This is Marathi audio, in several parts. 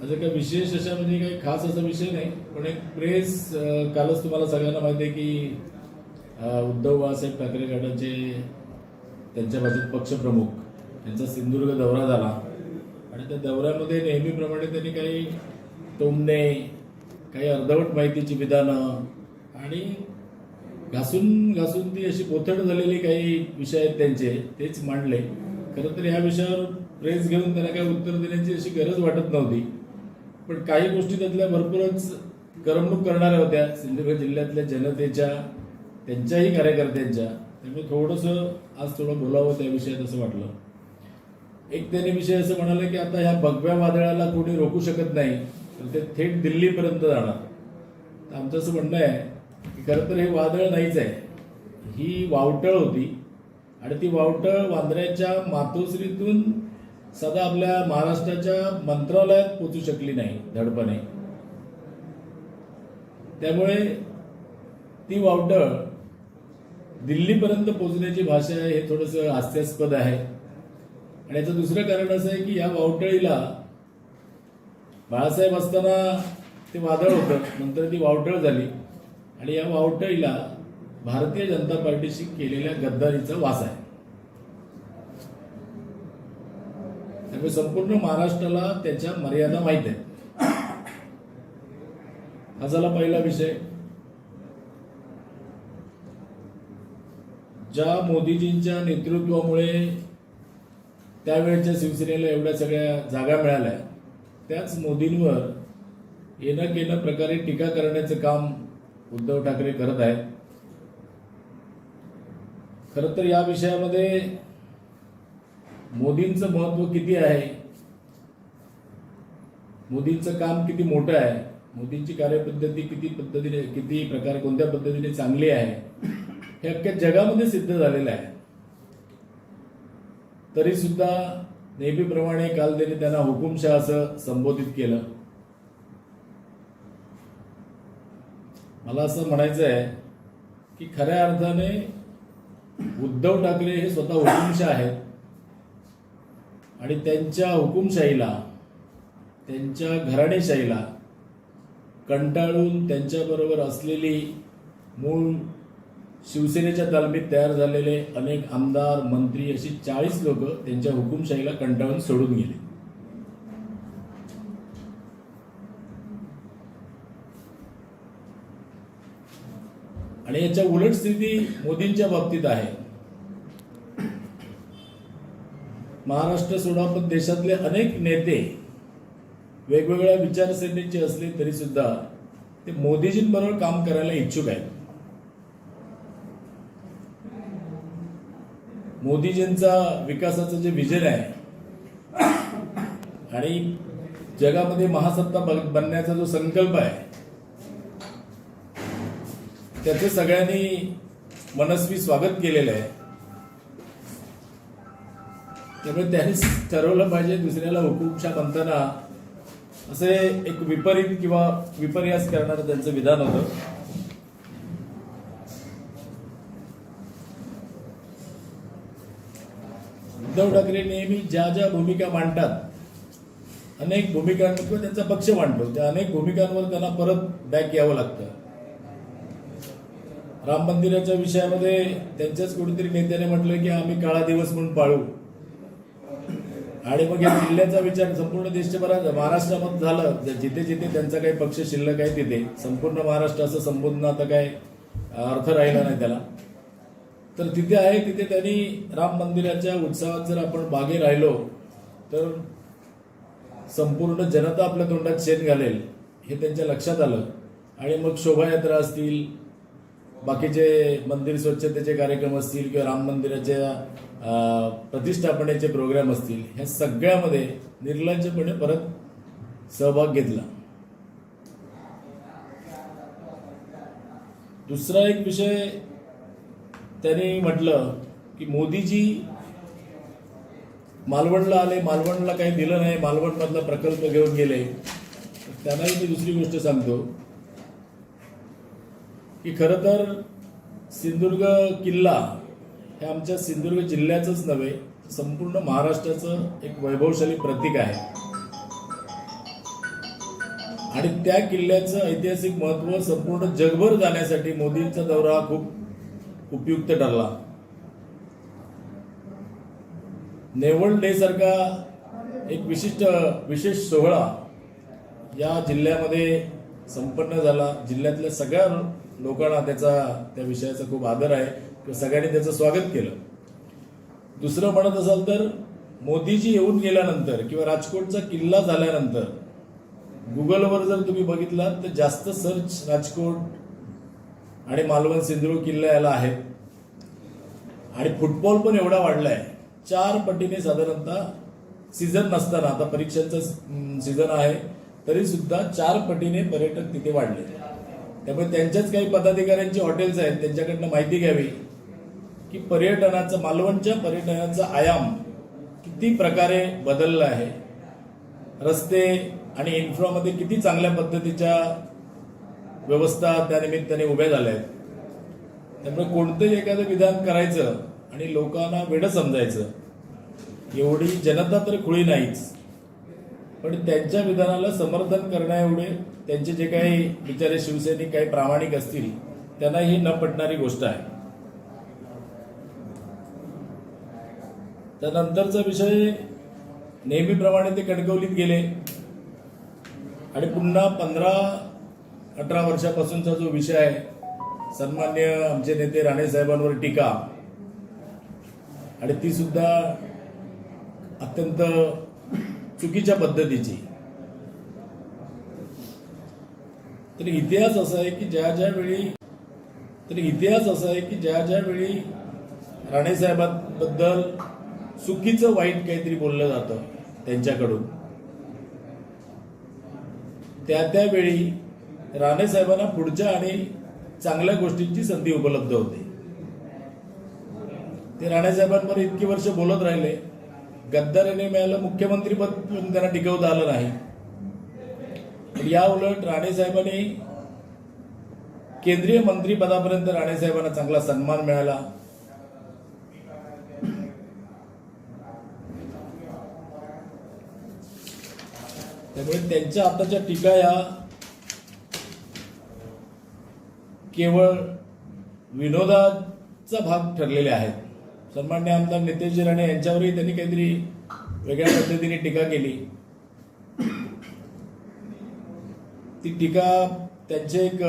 माझं काही विशेष अशा म्हणजे काही खास असा विषय नाही पण एक प्रेस कालच तुम्हाला सगळ्यांना माहिती आहे की उद्धव बाळासाहेब ठाकरे गटाचे त्यांच्या बाजूत पक्षप्रमुख यांचा सिंधुदुर्ग दौरा झाला. आणि त्या दौऱ्यामध्ये नेहमीप्रमाणे त्यांनी काही तोंडणे काही अर्धवट माहितीची विधानं आणि घासून घासून ती अशी कोथड झालेली काही विषय आहेत त्यांचे तेच मांडले. खरं तर ह्या विषयावर प्रेस घेऊन त्यांना काही उत्तर देण्याची अशी गरज वाटत नव्हती. पण काही गोष्टी त्यातल्या भरपूरच करमणूक करणाऱ्या होत्या. सिंधुदुर्ग जिल्ह्यातल्या जनतेच्या त्यांच्याही कार्यकर्त्यांच्या. त्यामुळे थोडंसं आज थोडं बोलावं त्या विषयात असं वाटलं. एक त्यांनी विषय असं म्हणाले की आता ह्या भगव्या वादळाला कोणी रोखू शकत नाही तर ते थेट दिल्लीपर्यंत जाणार. तर आमचं असं म्हणणं आहे की खरं तर हे वादळ नाहीच आहे. ही वावटळ होती आणि ती वावटळ वांद्र्याच्या मातोश्रीतून सदा आपल्या महाराष्ट्राच्या मंत्रालयात पोचू शकली नाही धडपणे. त्यामुळे ती वावटळ दिल्लीपर्यंत पोचण्याची भाषा आहे हे थोडंसं हास्यास्पद आहे. आणि याचं दुसरं कारण असं आहे की या वावटळीला बाळासाहेब असताना ते वादळ होतं नंतर ती वावटळ झाली. आणि या वावटळीला भारतीय जनता पार्टीशी केलेल्या गद्दारीचा वास आहे. त्यामुळे संपूर्ण महाराष्ट्राला त्याच्या मर्यादा माहीत आहेत. हा झाला पहिला विषय. ज्या मोदीजींच्या नेतृत्वामुळे त्यावेळच्या शिवसेनेला एवढ्या सगळ्या जागा मिळाल्या त्याच मोदींवर येणं केणं प्रकारे टीका करण्याचं काम उद्धव ठाकरे करत आहेत. खरं तर या विषयामध्ये मोदींचं महत्त्व किती आहे? मोदींचं काम किती मोठं आहे? मोदींची कार्यपद्धती किती पद्धतीने किती प्रकारे कोणत्या पद्धतीने चांगली आहे? हे अख्ख्या जगामध्ये सिद्ध झालेलं आहे. तरी सुद्धा नेहमीप्रमाणे काल त्यांनी त्यांना हुकुमशाह असं संबोधित केलं. मला असं म्हणायचं आहे की खऱ्या अर्थाने उद्धव ठाकरे हे स्वतः हुकुमशाह आहेत. आणि त्यांच्या हुकुमशाहीला त्यांच्या घराणेशाहीला कंटाळून त्यांच्याबरोबर असलेली मूळ शिवसेनेच्या तालमीत तयार झालेले अनेक आमदार मंत्री अशी चाळीस लोक त्यांच्या हुकुमशाहीला कंटाळून सोडून गेले. आणि याच्या उलट स्थिती मोदींच्या बाबतीत आहे. महाराष्ट्र सोडा पण देशातले अनेक नेते वेगवेगळ्या विचारसरणीचे असले तरी सुद्धा ते मोदीजींबरोबर काम करायला इच्छुक आहेत. मोदीजींचा विकासाचं जे विजन आहे आणि जगामध्ये महासत्ता बन- बनण्याचा जो संकल्प आहे त्याचे सगळ्यांनी मनस्वी स्वागत केलेलं आहे. त्यामुळे त्यांनी ठरवलं पाहिजे दुसऱ्याला हुकूमशा बनताना असे एक विपरीत किंवा विपर्यास करणारं त्यांचं विधान होतं. उद्धव ठाकरे नेहमी ज्या ज्या भूमिका मांडतात अनेक भूमिकांवर किंवा त्यांचा पक्ष मांडतो. त्या अनेक भूमिकांवर त्यांना परत बॅक यावं लागतं. राम मंदिराच्या विषयामध्ये त्यांच्याच कुठेतरी नेत्याने म्हटलं की आम्ही काळा दिवस म्हणून पाळू. आणि मग या जिल्ह्याचा विचार संपूर्ण देशभरात महाराष्ट्रामध्ये झालं. जिथे जिथे त्यांचा काही पक्ष शिल्लक आहे तिथे. संपूर्ण महाराष्ट्र असं संबोधणं आता काय अर्थ राहिला नाही त्याला. तर तिथे आहे तिथे त्यांनी राम मंदिराच्या उत्सवात जर आपण बागे राहिलो तर संपूर्ण जनता आपल्या तोंडात शेण घालेल हे त्यांच्या लक्षात आलं. आणि मग शोभायात्रा असतील बाकीचे मंदिर स्वच्छतेचे कार्यक्रम असतील किंवा राम मंदिराच्या अं, प्रतिष्ठापनेचे प्रोग्राम असतील ह्या सगळ्यामध्ये निर्लज्जपणे परत सहभाग घेतला. दुसरा एक विषय त्यांनी म्हटलं की मोदीजी मालवणला आले मालवणला काही दिलं नाही मालवणमधला प्रकल्प घेऊन गेले. त्यांनाही मी दुसरी गोष्ट सांगतो. की खरं तर सिंधुदुर्ग किल्ला हे आमच्या सिंधुदुर्ग जिल्ह्याचंच नव्हे संपूर्ण महाराष्ट्राचं एक वैभवशाली प्रतीक आहे. आणि त्या किल्ल्याचं ऐतिहासिक महत्त्व संपूर्ण जगभर जाण्यासाठी मोदींचा दौरा हा खूप उपयुक्त ठरला. नेवळ डे सारखा एक विशिष्ट विशेष सोहळा या जिल्ह्यामध्ये संपन्न झाला. जिल्ह्यातल्या सगळ्या लोकांना त्याचा त्या विषयाचा खूप आदर आहे. किंवा सगळ्यांनी त्याचं स्वागत केलं. दुसरं म्हणत असाल तर मोदीजी येऊन गेल्यानंतर किंवा राजकोटचा किल्ला झाल्यानंतर गुगलवर जर तुम्ही बघितलात तर जास्त सर्च राजकोट आणि मालवण सिंधुदुर्ग किल्ला याला आहे आणि फुटबॉल पण एवढा वाढलाय. चार पटीने साधारणतः सीझन नसताना आता परीक्षांचा सीझन आहे तरी सुद्धा चार पटीने पर्यटक तिथे वाढले. त्यामुळे त्यांच्याच काही पदाधिकाऱ्यांची हॉटेल्स आहेत त्यांच्याकडनं माहिती घ्यावी की पर्यटनाचं मालवणच्या पर्यटनाचा आयाम किती प्रकारे बदलला आहे. रस्ते आणि इन्फ्रामध्ये किती चांगल्या पद्धतीच्या व्यवस्था त्यानिमित्ताने उभ्या झाल्या आहेत. त्यामुळे कोणतंही एखादं विधान करायचं आणि लोकांना वेडं समजायचं एवढी जनता तर खुळी नाहीच. पण त्यांच्या विधानाला समर्थन करण्याएवढे त्यांचे जे काही बिचारे शिवसैनिक काही प्रामाणिक असतील त्यांना ही न पटणारी गोष्ट आहे. त्यानंतरचा विषय नेहमीप्रमाणे ते कणकवलीत गेले. आणि पुन्हा पंधरा अठरा वर्षापासूनचा जो विषय आहे सन्मान्य आमचे नेते राणे साहेबांवर टीका. आणि ती सुद्धा अत्यंत चुकीच्या पद्धतीची. तर इतिहास असा आहे की ज्या ज्या वेळी तर इतिहास असा आहे की ज्या ज्या वेळी राणे साहेबांबद्दल चुकीचं वाईट काहीतरी बोललं जातं त्यांच्याकडून त्या त्यावेळी राणे साहेबांना पुढच्या आणि चांगल्या गोष्टींची संधी उपलब्ध होती. ते राणेसाहेबांवर इतकी वर्ष बोलत राहिले गद्दारीने मिळालं मुख्यमंत्रीपद त्यांना टिकवता आलं नाही. पण या उलट राणे साहेबांनी केंद्रीय मंत्रीपदापर्यंत राणे साहेबांना चांगला सन्मान मिळाला. त्यामुळे त्यांच्या आताच्या टीका या केवळ विनोदाचा भाग ठरलेले आहेत. सन्मान्य आमदार नितेशजी राणे यांच्यावरही त्यांनी काहीतरी वेगळ्या पद्धतीने टीका केली. ती टीका त्यांचे एक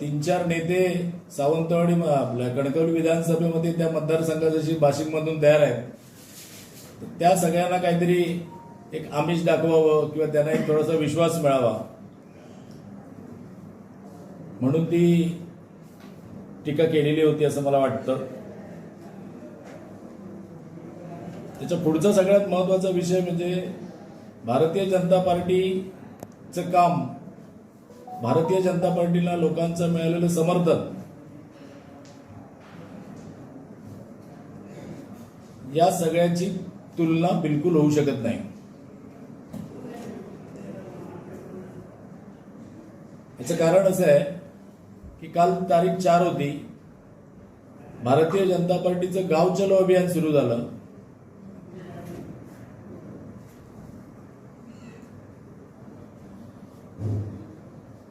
तीन चार नेते सावंतवाडी आपल्या कणकवली विधानसभेमध्ये त्या मतदारसंघाची भाषिकमधून तयार आहेत. त्या सगळ्यांना काहीतरी एक आमिष दाखवावं किंवा त्यांना एक थोडासा विश्वास मिळावा. म्हणून ती टीका केलेली होती असं मला वाटतं. त्याच्या पुढचा सगळ्यात महत्त्वाचा विषय म्हणजे भारतीय जनता पार्टीचं काम भारतीय जनता पार्टीला लोकांचं मिळालेलं समर्थन. या सगळ्याची तुलना बिलकुल होऊ शकत नाही. याचं कारण असं आहे की काल तारीख चार होती. भारतीय जनता पार्टीचं गाव चलो अभियान सुरू झालं.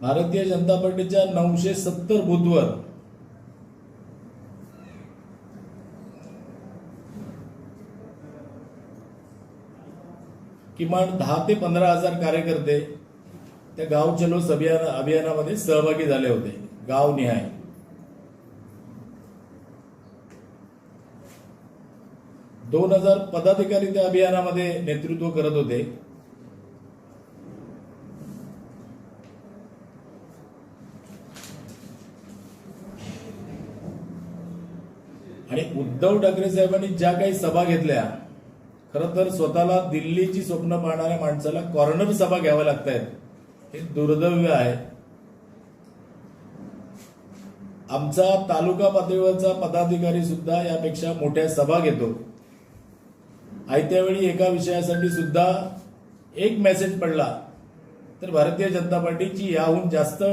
भारतीय जनता पार्टीच्या नऊशे सत्तर बूथवर. किमान दहा ते पंधरा हजार कार्यकर्ते त्या गाव चलो अभियान अभियानामध्ये सहभागी झाले होते. गाव निहाय दोन हजार पदाधिकारी त्या अभियानामध्ये नेतृत्व करत होते आणि उद्धव ठाकरे साहेबांनी ज्या काही सभा घेतल्या खरं तर स्वतःला दिल्लीची स्वप्न पाहणाऱ्या माणसाला कॉर्नर सभा घ्याव्या लागत आहेत हे दुर्दैव्य आहे. आमचा तालुका पातळीवरचा पदाधिकारी सुद्धा यापेक्षा मोठ्या सभा घेतो. आयत्या वेळी एका विषयासाठी सुद्धा एक मेसेज पडला तर भारतीय जनता पार्टीची याहून जास्त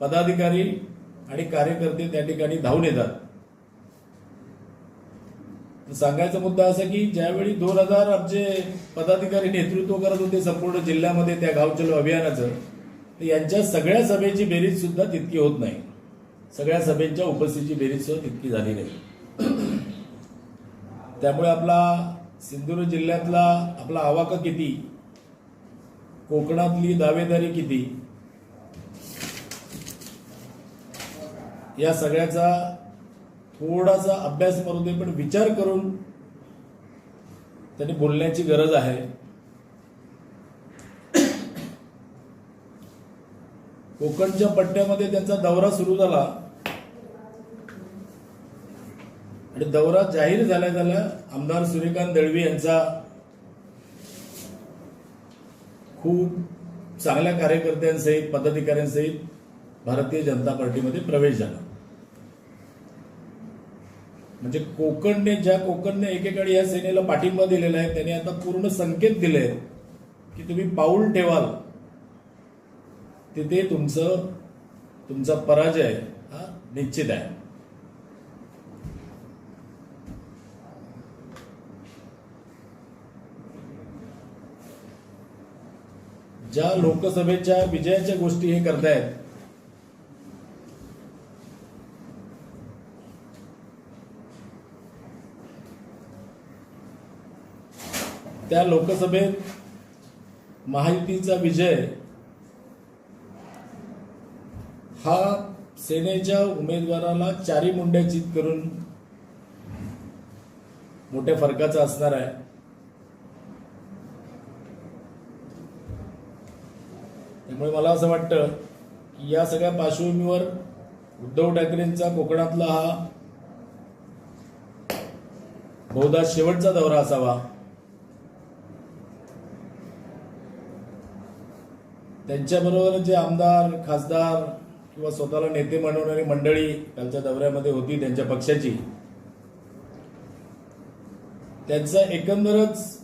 पदाधिकारी आणि कार्यकर्ते त्या ठिकाणी धावून येतात. सांगायचा मुद्दा असा की ज्यावेळी दोन हजार आमचे पदाधिकारी नेतृत्व करत होते संपूर्ण जिल्ह्यामध्ये त्या गावचलो अभियानाचं तर यांच्या सगळ्या सभेची बेरीज सुद्धा तितकी होत नाही. सगळ्या सभेच्या उपस्थितीची बेरीज सुद्धा तितकी झाली नाही. त्यामुळे आपला सिंधुदुर्ग जिल्ह्यातला आपला आवाका किती? कोकणातली दावेदारी किती? या सगळ्याचा थोडासा अभ्यास करू दे पण विचार करून त्यांनी बोलण्याची गरज आहे. कोकणच्या पट्ट्यामध्ये त्यांचा दौरा सुरू झाला. आणि दौरा जाहीर झाल्या झाल्या आमदार सूर्यकांत दळवी यांचा खूप चांगल्या कार्यकर्त्यांसहित पदाधिकाऱ्यांसहित भारतीय जनता पार्टीमध्ये प्रवेश झाला. म्हणजे कोकणने ज्या कोकणने एकेकाळी या सेनेला पाठिंबा दिलेला आहे त्यांनी आता पूर्ण संकेत दिले आहेत की तुम्ही पाऊल ठेवाल. तिथे तुमचं तुमचा पराजय हा निश्चित आहे. ज्या लोकसभेच्या विजयाच्या गोष्टी हे करतायत त्या लोकसभेत महायुतीचा विजय हा सेनेच्या उमेदवाराला चारी मुंड्या चित करून मोठ्या फरकाचा असणार आहे. त्यामुळे मला असं वाटतं की या सगळ्या पार्श्वभूमीवर उद्धव ठाकरेंचा कोकणातला हा बहुधा शेवटचा दौरा असावा. त्यांच्याबरोबर जे आमदार खासदार किंवा स्वतःला नेते म्हणवणारी मंडळी त्यांच्या दौऱ्यामध्ये होती त्यांच्या पक्षाची. त्यांचा एकंदरच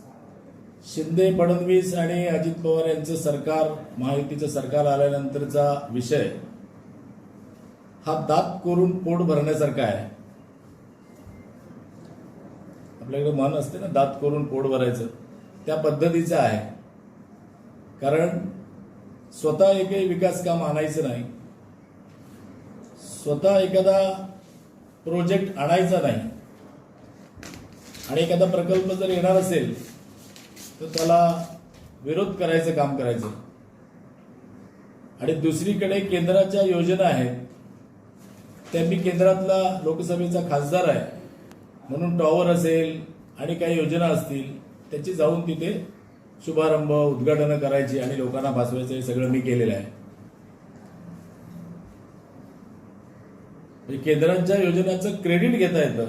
शिंदे फडणवीस आणि अजित पवार यांचं सरकार महायुतीचं सरकार आल्यानंतरचा विषय हा दात करून पोट भरण्यासारखा आहे. आपल्याकडे मन असते ना दात करून पोट भरायचं. त्या पद्धतीचं आहे. कारण स्वतः एकही विकास काम आणायचं नाही. स्वतः एखादा प्रोजेक्ट आणायचा नाही. आणि एखादा प्रकल्प जर येणार असेल तर त्याला विरोध करायचं काम करायचं. आणि दुसरीकडे केंद्राच्या योजना आहेत. त्या मी केंद्रातला लोकसभेचा खासदार आहे. म्हणून टॉवर असेल आणि काही योजना असतील त्याची जाऊन तिथे शुभारंभ उद्घाटनं करायची आणि लोकांना भासवायचं हे सगळं मी केलेलं आहे. म्हणजे केंद्राच्या योजनांचं क्रेडिट घेता येतं.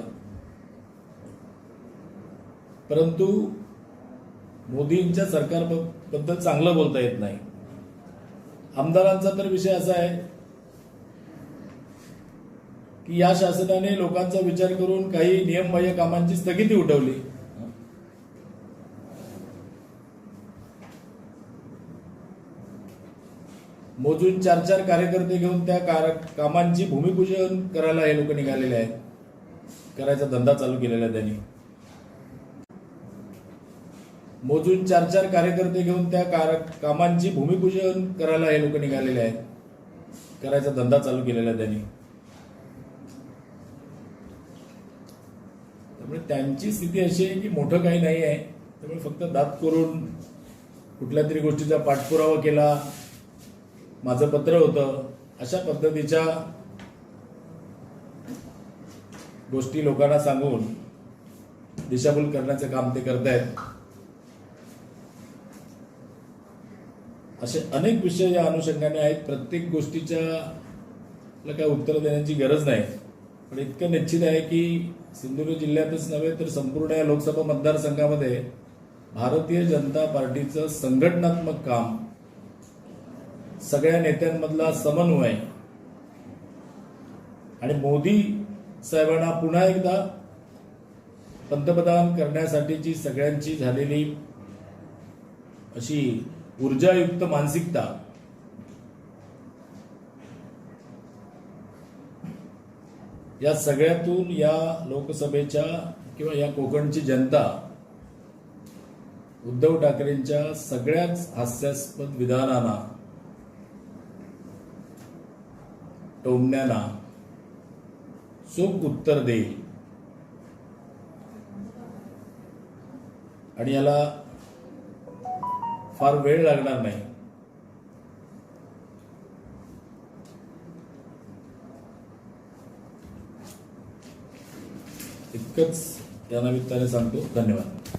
परंतु मोदींच्या सरकारबद्दल चांगलं बोलता येत नाही. आमदारांचा तर विषय असा आहे की या शासनाने लोकांचा विचार करून काही नियमबाह्य कामांची स्थगिती उठवली. मोजून चार चार कार्यकर्ते घेऊन त्या कार- कामांची भूमिपूजन करायला हे लोक निघालेले आहेत. करायचा धंदा चालू केलेला आहे त्यांनी. मोजून चार चार कार्यकर्ते घेऊन त्या कार- कामांची भूमिपूजन करायला हे लोक निघालेले आहेत. करायचा धंदा चालू केलेला आहे त्यांनी. त्यामुळे त्यांची स्थिती अशी आहे की मोठं काही नाही आहे. त्यामुळे फक्त दात करून कुठल्या तरी गोष्टीचा पाठपुरावा केला. माझं पत्र होतं. अशा पद्धतीच्या गोष्टी लोकांना सांगून दिशाभूल करण्याचं काम ते करतायत. असे अनेक विषय या अनुषंगाने आहेत. प्रत्येक गोष्टीच्या काय उत्तर देण्याची गरज नाही. पण इतकं निश्चित आहे की सिंधुदुर्ग जिल्ह्यातच नव्हे तर संपूर्ण या लोकसभा मतदारसंघामध्ये भारतीय जनता पार्टीचं संघटनात्मक काम सगळ्या नेत्यांमधला समन्वय. आणि मोदी साहेबांना पुन्हा एकदा पंतप्रधान करण्यासाठीची सगळ्यांची झालेली अशी ऊर्जायुक्त मानसिकता. या सगळ्यातून या लोकसभेच्या किंवा या कोकणची जनता उद्धव ठाकरेंच्या सगळ्याच हास्यास्पद विधानांना टोमण्याला चोख उत्तर देईल आणि याला फार वेळ लागणार नाही. इतकंच या निमित्ताने सांगतो. धन्यवाद.